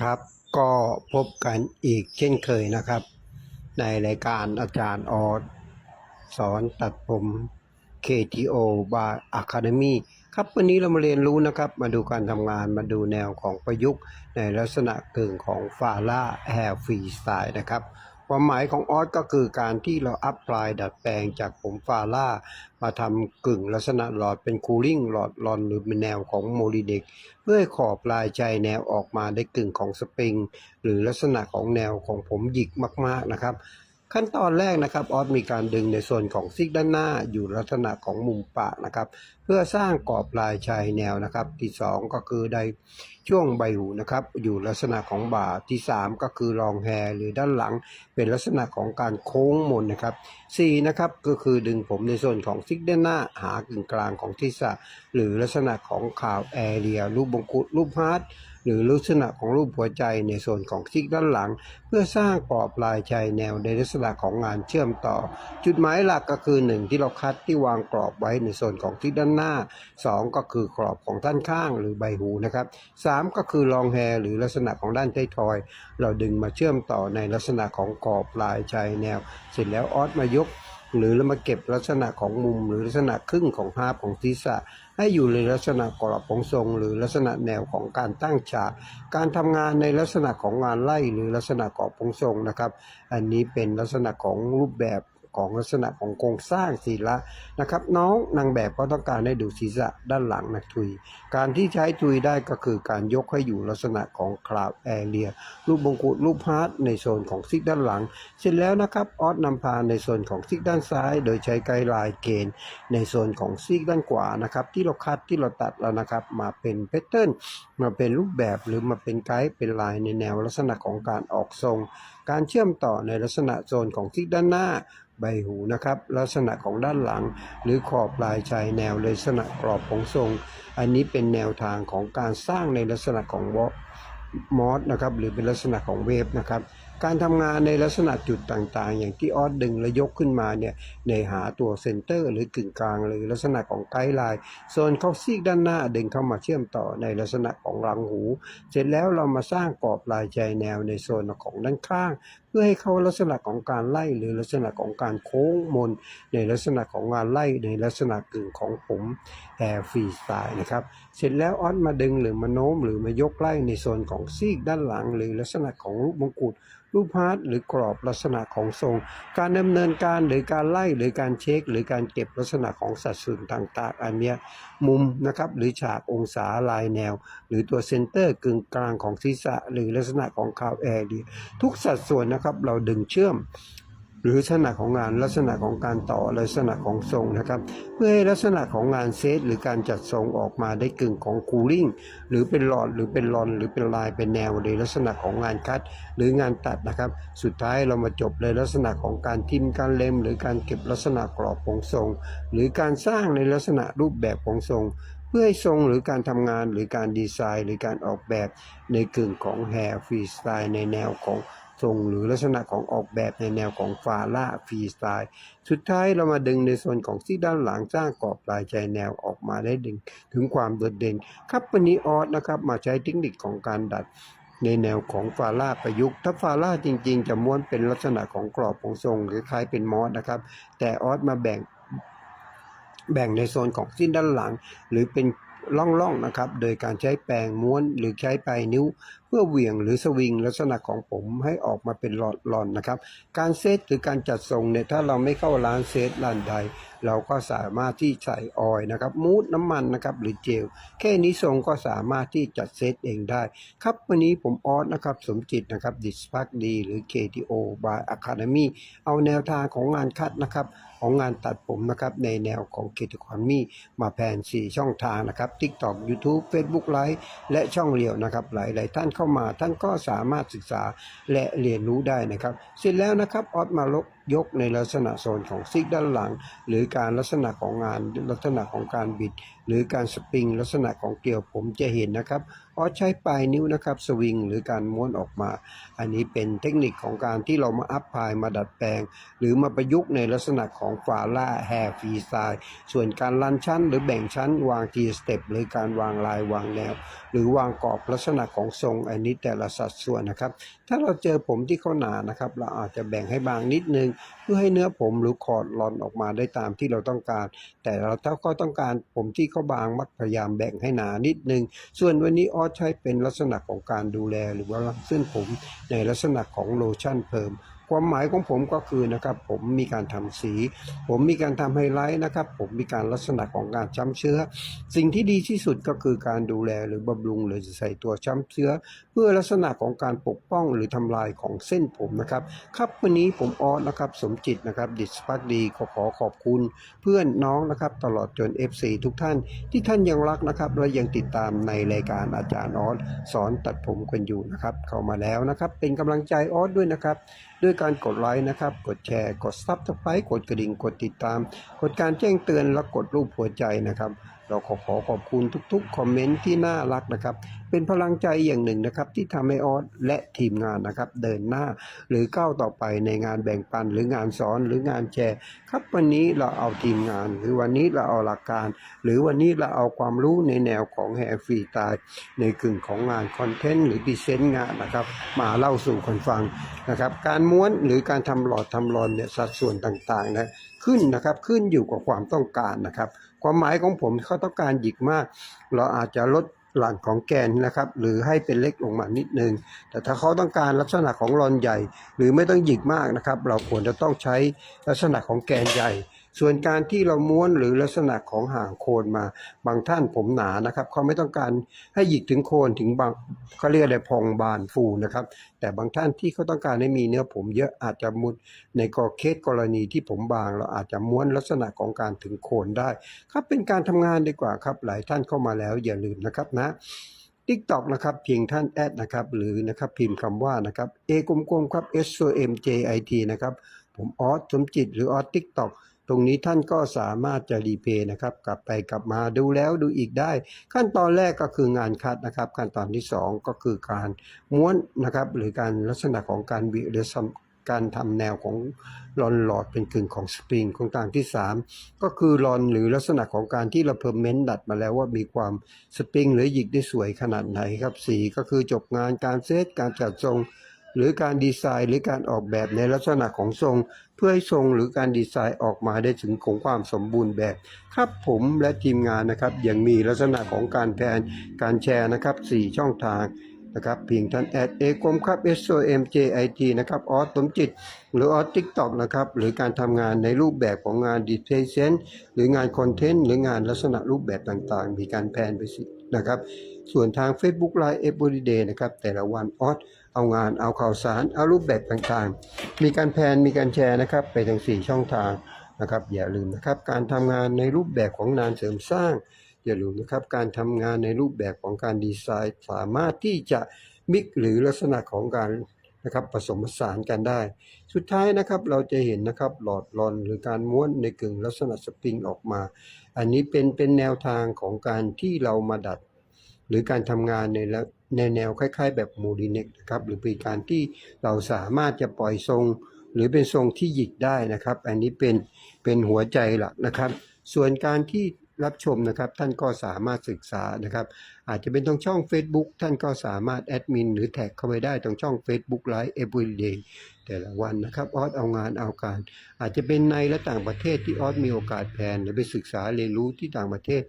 ครับ ก็พบกันอีกเช่นเคยนะครับ ในรายการอาจารย์ออสสอนตัดผม KTO Bar Academy ครับวันนี้เรามาเรียนรู้นะครับ มาดูการทำงานมาดูแนวของประยุกต์ ในลักษณะกึ่งของฟาร่าแฮร์ฟรีสไตล์นะครับ ความหมายของออสก็คือการที่เราอัพพลายดัดแปลงจากผมฟาร่า มาทำกึ่งลักษณะหลอดเป็นคูลิ่งหลอดลอนหรือเป็นแนวของโมลิเด็ก เพื่อขอบลายใจแนวออกมาได้กึ่งของสปริง หรือลักษณะของแนวของผมหยิกมากๆนะครับ ขั้นตอนแรกนะครับออสมีการดึงในส่วนของซิกด้านหน้าอยู่ลักษณะของมุมปากนะครับ เพื่อสร้างกรอบลายชายแนวนะครับ ที่สองก็คือได้ช่วงใบหูนะครับ อยู่ลักษณะของบ่าที่สามก็คือรองแฮร์หรือด้านหลัง เป็นลักษณะของการโค้งมนนะครับสี่นะครับก็คือดึงผมในส่วนของซิกด้านหน้าหากึ่งกลางของทิศะหรือลักษณะของข่าวแอเรียรูปบงกุฎรูปฮาร์ด หรือลักษณะของรูปหัวใจในส่วนของซิกด้านหลัง เพื่อสร้างกรอบลายชายแนวในลักษณะของงานเชื่อมต่อ จุดหมายหลักก็คือ 1 ที่เราคัดที่วางกรอบไว้ในส่วนของที่ด้านหน้า 2 ก็คือกรอบของด้านข้างหรือใบหูนะครับ 3 ก็คือรองแฮหรือลักษณะของด้านท้ายทอย เราดึงมาเชื่อมต่อในลักษณะของกรอบลายชายแนว เสร็จแล้วออสมายก หรือเรามาเก็บลักษณะของมุมหรือลักษณะครึ่งของฮาพของศีรษะ ให้อยู่ในลักษณะกรอบของทรง หรือลักษณะแนวของการตั้งฉาก การทำงานในลักษณะของงานไล่หรือลักษณะกรอบของทรงนะครับ อันนี้เป็นลักษณะของรูปแบบ ของลักษณะของโครงสร้างศีละนะครับ น้องนางแบบก็ต้องการให้ดูศีรษะด้านหลังนะทุย การที่ใช้ทุยได้ก็คือการยกให้อยู่ลักษณะของคลาวแอเรียรูปบงกุฎรูปฮาร์ดในโซนของซิกด้านหลัง เสร็จแล้วนะครับออสนำพาในโซนของซิกด้านซ้าย โดยใช้ไกด์ไลน์เกณฑ์ในโซนของซิกด้านขวานะครับ ที่เราคัดที่เราตัดแล้วนะครับ มาเป็นแพทเทิร์นมาเป็นรูปแบบหรือมาเป็นไกด์เป็นลายในแนวลักษณะของการออกทรง การเชื่อมต่อในลักษณะโซนของซิกด้านหน้า ใบหูนะครับ ลักษณะของด้านหลัง หรือขอบปลายชายแนวลักษณะกรอบของทรง อันนี้เป็นแนวทางของการสร้างในลักษณะของวอมอสนะครับหรือเป็นลักษณะของเวฟนะครับการทำงานในลักษณะจุดต่างๆ อย่างที่ออสดึงและยกขึ้นมาเนี่ยในหาตัวเซนเตอร์ หรือกึ่งกลางหรือลักษณะของไกด์ไลน์โซนเข้าซีกด้านหน้าดึงเข้ามาเชื่อมต่อในลักษณะของรังหู เสร็จแล้วเรามาสร้างกรอบลายใจแนวในโซนของด้านข้าง เพื่อให้เข้าลักษณะของการไล่หรือลักษณะของการโค้งมน ในลักษณะของงานไล่ในลักษณะกึ่งของผมแอร์ฟรีสไตล์นะครับ เสร็จแล้วออสมาดึงหรือมาโน้มหรือมายกไล่ในโซนของซีกด้านหลัง หรือลักษณะของรูปมงกุฎรูปฮาร์ดหรือกรอบลักษณะของทรง การดำเนินการหรือการไล่หรือการเช็ค หรือการเก็บลักษณะของสัดส่วนต่างๆ อันเนี้ยมุมนะครับหรือฉากองศาลายแนว หรือตัวเซนเตอร์กึ่งกลางของศีรษะ หรือลักษณะของคาวแอร์ดีทุกสัดส่วนนะครับ เราดึงเชื่อม หรือลักษณะของงานลักษณะของการต่อลักษณะของทรงนะครับ เพื่อให้ลักษณะของงานเซตหรือการจัดทรงออกมาได้กึ่งของคูลิ่งหรือเป็นหลอดหรือเป็นลอน หรือเป็นลายเป็นแนวในลักษณะของงานคัด หรืองานตัดนะครับ สุดท้ายเรามาจบในลักษณะของการทิมการเล็ม หรือการเก็บลักษณะกรอบของทรง หรือการสร้างในลักษณะรูปแบบของทรงเพื่อให้ทรงหรือการทำงานหรือการดีไซน์ หรือการออกแบบในกึ่งของแฮร์ฟรีสไตล์ในแนวของ ทรงหรือลักษณะของออกแบบในแนวของฟาร่าฟรีสไตล์ สุดท้ายเรามาดึงในส่วนของที่ด้านหลังสร้างกรอบลายใจแนวออกมาได้ดึง ถึงความโดดเด่นครับวันนี้ออสนะครับมาใช้เทคนิคของการดัดในแนวของฟาร่าประยุกต์ ถ้าฟาร่าจริงๆ จะม้วนเป็นลักษณะของกรอบของทรงหรือคล้ายเป็นมอสนะครับ แต่ออสมาแบ่งแบ่งในโซนของสิ้นด้านหลัง หรือเป็น ล่องๆนะครับ โดยการใช้แปรงม้วนหรือใช้ปลายนิ้ว เพื่อเหวี่ยงหรือสวิงลักษณะของผมให้ออกมาเป็นหลอดๆนนะครับ การเซตหรือการจัดทรงเนี่ยถ้าเราไม่เข้าร้านเซตร้านใด เราก็สามารถที่ใส่ออยนะครับมูดน้ำมันนะครับหรือเจล แค่นี้ทรงก็สามารถที่จัดเซตเองได้ ครับวันนี้ผมออสนะครับสมจิตนะครับดิสพักดีหรือ KTO by Academy เอาแนวทางของงานคัดนะครับของงานตัดผมนะครับในแนวของ k t ค m มี่มาแผน 4 ช่องทางนะครับ TikTok YouTube Facebook Live และช่องเรียวนะครับ หลาย ๆ ท่านเข้ามาท่านก็สามารถศึกษาและเรียนรู้ได้นะครับ เสร็จแล้วนะครับออสมาลกยกในลักษณะโซนของซิกด้านหลัง หรือการลักษณะของงานลักษณะของการบิดหรือการสปริงลักษณะของเกลียวผมจะเห็นนะครับอสใช้ปลายนิ้วนะครับสวิงหรือการม้วนออกมา อันนี้เป็นเทคนิคของการที่เรามาอัพพายมาดัดแปลง หรือมาประยุกต์ในลักษณะของฟาล่าแฮร์ฟรีสไตล์ส่วนการลันชั้น หรือแบ่งชั้นวางทีสเต็ปหรือการวางลายวางแนว หรือวางกรอบลักษณะของทรงอันนี้แต่ละสัดส่วนนะครับ ถ้าเราเจอผมที่เขาหนานะครับ เราอาจจะแบ่งให้บางนิดนึง เพื่อให้เนื้อผมหรือคอร์ดลอนออกมาได้ตามที่เราต้องการ แต่เราถ้าก็ต้องการผมที่เขาบางมักพยายามแบ่งให้หนานิดนึง ส่วนวันนี้ออสใช้เป็นลักษณะของการดูแลหรือว่าเส้นผมในลักษณะของโลชั่นเพิ่ม ความหมายของผมก็คือนะครับ ผมมีการทำสี ผมมีการทำไฮไลท์นะครับ ผมมีการลักษณะของการช้ำเชื้อ สิ่งที่ดีที่สุดก็คือการดูแลหรือบำรุงหรือใส่ตัวช้ำเชื้อ เพื่อลักษณะของการปกป้องหรือทำลายของเส้นผมนะครับครับวันนี้ผมออสนะครับสมจิตนะครับดิสพักดีขอขอขอบคุณ เพื่อนน้องนะครับตลอดจน FC ทุกท่านที่ท่านยังรักนะครับและยังติดตามในรายการอาจารย์ออสสอนตัดผมกันอยู่นะครับเข้ามาแล้วนะครับเป็นกำลังใจออสด้วยนะครับด้วยการกดไลค์นะครับ กดแชร์ กดซับสไครต์กดกระดิ่ง กดติดตาม กดการแจ้งเตือน และกดรูปหัวใจนะครับ เราขอขอขอบคุณทุกๆคอมเมนต์ที่น่ารักนะครับ เป็นพลังใจอย่างหนึ่งนะครับ ที่ทำให้ออสและทีมงานนะครับ เดินหน้าหรือก้าวต่อไปในงานแบ่งปันหรืองานสอนหรืองานแชร์ ครับวันนี้เราเอาทีมงาน หรือวันนี้เราเอาหลักการ หรือวันนี้เราเอาความรู้ในแนวของแฮร์ฟรีตายในกึ่งของงานคอนเทนต์หรือพรีเซนต์งานนะครับ มาเล่าสู่คนฟังนะครับ การม้วนหรือการทำหลอดทำรอนเนี่ยสัดส่วนต่างๆนะขึ้นนะครับขึ้นอยู่กับความต้องการนะครับ ความหมายของผมเขาต้องการหยิกมาก เราอาจจะลดหลังของแกนนะครับ หรือให้เป็นเล็กลงมานิดนึง แต่ถ้าเขาต้องการลักษณะของรอนใหญ่ หรือไม่ต้องหยิกมากนะครับ เราควรจะต้องใช้ลักษณะของแกนใหญ่ ส่วนการที่เราม้วนหรือลักษณะของห่างโคนมา บางท่านผมหนานะครับเขาไม่ต้องการให้หยิกถึงโคนถึงบางเขาเรียกอะไรพองบานฟูนะครับ แต่บางท่านที่เขาต้องการให้มีเนื้อผมเยอะอาจจะมุดในกรเคสกรณีที่ผมบาง เราอาจจะม้วนลักษณะของการถึงโคนได้ครับเป็นการทำงานดีกว่าครับ หลายท่านเข้ามาแล้วอย่าลืมนะครับนะทิกตอกนะครับเพียงท่านแอดนะครับหรือนะครับพิมพ์คำว่านะครับ A กลมๆครับ S O M J I T นะครับผมออสสมจิตหรือออสทิกตอก ตรงนี้ท่านก็สามารถจะรีเพย์นะครับ กลับไปกลับมาดูแล้วดูอีกได้ ขั้นตอนแรกก็คืองานคัดนะครับ ขั้นตอนที่ 2 ก็คือการม้วนนะครับ หรือการลักษณะของการวิหรือการทำแนวของรอนหลอดเป็นกึ่งของสปริงของต่างที่ 3 ก็คือรอนหรือลักษณะของการที่เราเพิ่มเม้นดัดมาแล้วว่ามีความสปริงหรือหยิกได้สวยขนาดไหนครับสีก็คือจบงานการเซตการจัดทรง หรือการดีไซน์หรือการออกแบบในลักษณะของทรง เพื่อให้ทรงหรือการดีไซน์ออกมาได้ถึงของความสมบูรณ์แบบ ครับผมและทีมงานนะครับยังมีลักษณะของการแพนการแชร์นะครับ 4 ช่องทางนะครับเพียงท่านแอดเอกรมครับ S O M J I T นะครับออสสมจิต หรือออสทิกต็อกนะครับ หรือการทำงานในรูปแบบของงานดิสเพย์เซนหรืองานคอนเทนต์หรืองานลักษณะรูปแบบต่างๆ มีการแพนไปสินะครับ ส่วนทาง Facebook Live Everyday นะครับ แต่ละวันออส เอางานเอาข่าวสาร เอารูปแบบต่างๆ มีการแพนมีการแชร์นะครับ ไปทั้ง4ช่องทางนะครับอย่าลืมนะครับการทำงานในรูปแบบของงานเสริมสร้าง อย่าลืมนะครับการทำงานในรูปแบบของการดีไซน์สามารถที่จะมิกหรือลักษณะของการนะครับผสมผสานกันได้ สุดท้ายนะครับเราจะเห็นนะครับหลอดรอนหรือการม้วนในกึ่งลักษณะสปริงออกมา อันนี้เป็นเป็นแนวทางของการที่เรามาดัด หรือการทำงานในในแนวคล้ายๆ แบบโมดิเน็กนะครับหรือเป็นการที่เราสามารถจะปล่อยทรง หรือเป็นทรงที่หยิกได้นะครับ อันนี้เป็นเป็นหัวใจหลักนะครับ ส่วนการที่รับชมนะครับท่านก็สามารถศึกษานะครับ อาจจะเป็นตรงช่อง Facebook ท่านก็สามารถแอดมินหรือแท็กเข้าไปได้ตรงช่อง Facebook Live Everyday แต่ละวันนะครับออสเอางานเอาการ อาจจะเป็นในและต่างประเทศที่ออสมีโอกาสแพนหรือไปศึกษาเรียนรู้ที่ต่างประเทศ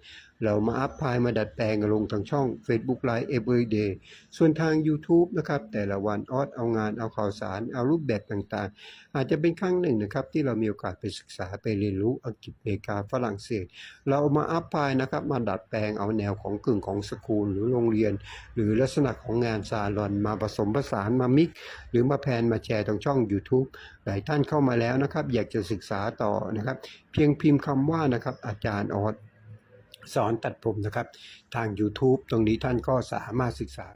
เรามาอัพพายมาดัดแปลงลงทางช่อง Facebook Live Everyday ส่วนทาง YouTube นะครับแต่ละวันออสเอางานเอาข่าวสาร เอารูปแบบต่างๆ อาจจะเป็นครั้งหนึ่งนะครับที่เรามีโอกาสไปศึกษาไปเรียนรู้อังกฤษอเมริกาฝรั่งเศส เราเอามาอัพพายนะครับมาดัดแปลงเอาแนวของกึ่งของสคูลหรือโรงเรียน หรือลักษณะของงานซาลอนมาผสมผสานมามิก หรือมาแพนมาแชร์ตรงช่อง YouTube หลายท่านเข้ามาแล้วนะครับ อยากจะศึกษาต่อนะครับ เพียงพิมพ์คำว่านะครับ อาจารย์ออสสอนตัดผมนะครับ ทาง YouTube ตรงนี้ท่านก็สามารถศึกษา